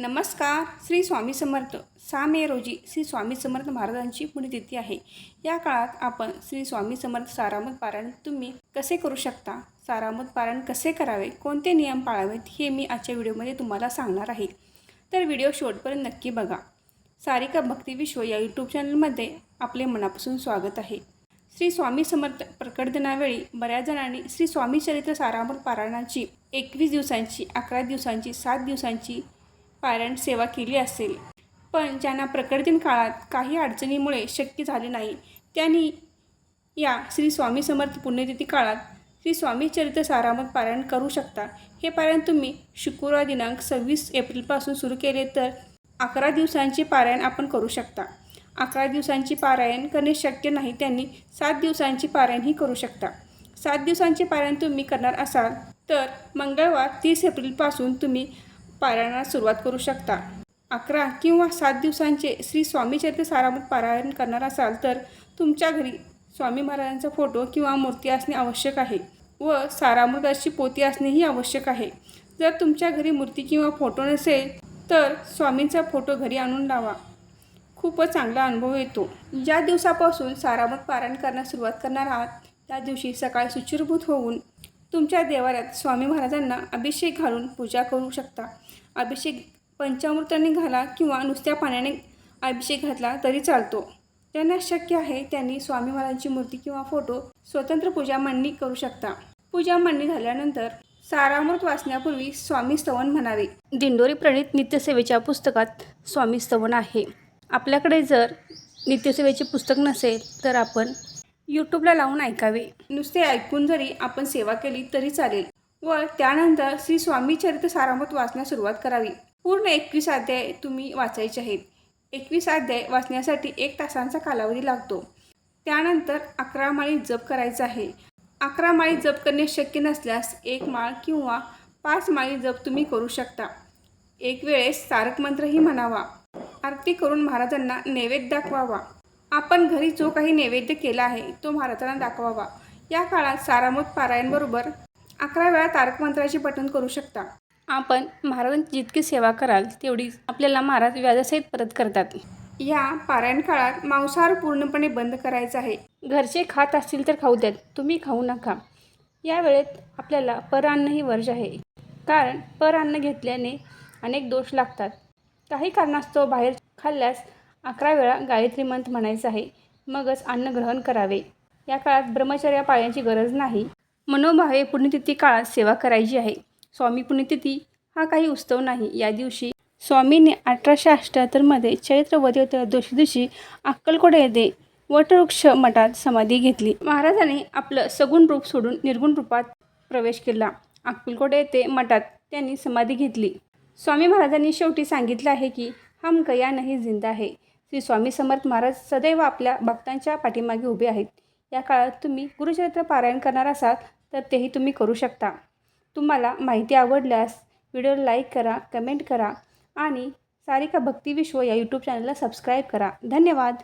नमस्कार श्री स्वामी समर्थ. सहा मे रोजी श्री स्वामी समर्थ महाराजांची पुण्यतिथी आहे. या काळात आपण श्री स्वामी समर्थ सारामत पारायण तुम्ही कसे करू शकता? सारामत पारायण कसे करावे? कोणते नियम पाळावेत? हे मी आजच्या व्हिडिओमध्ये तुम्हाला सांगणार आहे. तर व्हिडिओ शेवटपर्यंत नक्की बघा. सारिका भक्ती विश्व या यूट्यूब चॅनलमध्ये आपले मनापासून स्वागत आहे. श्री स्वामी समर्थ प्रकट दिनावेळी बऱ्याच जणांनी श्री स्वामी चरित्र सारामत पारायणाची एकवीस दिवसांची अकरा दिवसांची सात दिवसांची पारायण सेवा केली असेल. पण ज्यांना प्रकट काळात काही अडचणीमुळे शक्य झाले नाही त्यांनी या श्री स्वामी समर्थ पुण्यतिथी काळात श्री स्वामी चरित्र सारामत पारायण करू शकता. हे पारायण तुम्ही शुक्रवार दिनांक सव्वीस एप्रिलपासून सुरू केले तर अकरा दिवसांचे पारायण आपण करू शकता. अकरा दिवसांची पारायण करणे शक्य नाही त्यांनी सात दिवसांची पारायणही करू शकता. सात दिवसांचे पारायण तुम्ही करणार असाल तर मंगळवार तीस एप्रिलपासून तुम्ही पारायणाला सुरुवात करू शकता. अकरा किंवा सात दिवसांचे श्री स्वामी चरित्र सारामत पारायण करणार असाल तर तुमच्या घरी स्वामी महाराजांचा फोटो किंवा मूर्ती असणे आवश्यक आहे व सारामृताची पोती असणेही आवश्यक आहे. जर तुमच्या घरी मूर्ती किंवा फोटो नसेल तर स्वामींचा फोटो घरी आणून लावा. खूपच चांगला अनुभव येतो. ज्या दिवसापासून सारामत पारायण करण्यास सुरुवात करणार आहात त्या दिवशी सकाळी सुचिरभूत होऊन तुमच्या देवाऱ्यात स्वामी महाराजांना अभिषेक घालून पूजा करू शकता. अभिषेक पंचामृताने घाला किंवा नुसत्या पाण्याने अभिषेक घातला तरी चालतो. त्यांना शक्य आहे त्यांनी स्वामी महाराजांची मूर्ती किंवा फोटो स्वतंत्र पूजा मांडणी करू शकता. पूजा मांडणी झाल्यानंतर सारामृत वाचण्यापूर्वी स्वामी स्तवन म्हणावे. दिंडोरी प्रणित नित्यसेवेच्या पुस्तकात स्वामी स्तवन आहे. आपल्याकडे जर नित्यसेवेचे पुस्तक नसेल तर आपण यूट्यूबला लावून ऐकावे. नुसते ऐकून जरी आपण सेवा केली तरी चालेल. व त्यानंतर श्री स्वामी चरित्र सारामत वाचण्यास सुरुवात करावी. पूर्ण एकवीस अध्याय तुम्ही वाचायचे आहेत. एकवीस अध्याय वाचण्यासाठी एक तासांचा कालावधी लागतो. त्यानंतर अकरा माळी जप करायचा आहे. अकरा माळी जप करणे शक्य नसल्यास एक माळ किंवा पाच माळी जप तुम्ही करू शकता. एक वेळेस तारक मंत्रही म्हणावा. आरती करून महाराजांना नैवेद्य दाखवावा. आपण घरी जो काही नैवेद्य केला आहे तो महाराजांना दाखवावा. या काळात सारामत पारायणबरोबर अकरा वेळा तारक मंत्राचे पठण करू शकता. आपण महाराजांची जितकी सेवा कराल तेवढी आपल्याला महाराज व्याजासहित परत करतात. या पारायण काळात मांसाहार पूर्णपणे बंद करायचा आहे. घरचे खात असतील तर खाऊ द्यात तुम्ही खाऊ नका. या वेळेत आपल्याला परअन्नही वर्ज आहे. कारण परअन्न घेतल्याने अनेक दोष लागतात. काही कारणास्तव बाहेर खाल्ल्यास अकरा वेळा गायत्री मंत्र म्हणायचं आहे. मगच अन्न ग्रहण करावे. या काळात ब्रह्मचर्या पाळण्याची गरज नाही. मनोभावे पुण्यतिथी काळात सेवा करायची आहे. स्वामी पुण्यतिथी हा काही उत्सव नाही. या दिवशी स्वामींनी अठराशे अठ्ठ्याहत्तरमध्ये चैत्र वद्य दोषी दिवशी अक्कलकोट येथे वटवृक्ष मठात समाधी घेतली. महाराजांनी आपलं सगुण रूप सोडून निर्गुण रूपात प्रवेश केला. अक्कलकोट येथे मठात त्यांनी समाधी घेतली. स्वामी महाराजांनी शेवटी सांगितलं आहे की हम गया नाही जिंदा आहे. श्री स्वामी समर्थ महाराज सदैव आपल्या भक्तांच्या पाठीमागे उभे आहेत. या काळात तुम्ही गुरुचरित्र पारायण करणार असाल तर तेही तुम्ही करू शकता. तुम्हाला माहिती आवडल्यास व्हिडिओ लाईक करा कमेंट करा आणि सारिका भक्ती विश्व या यूट्यूब चॅनलला सबस्क्राईब करा. धन्यवाद.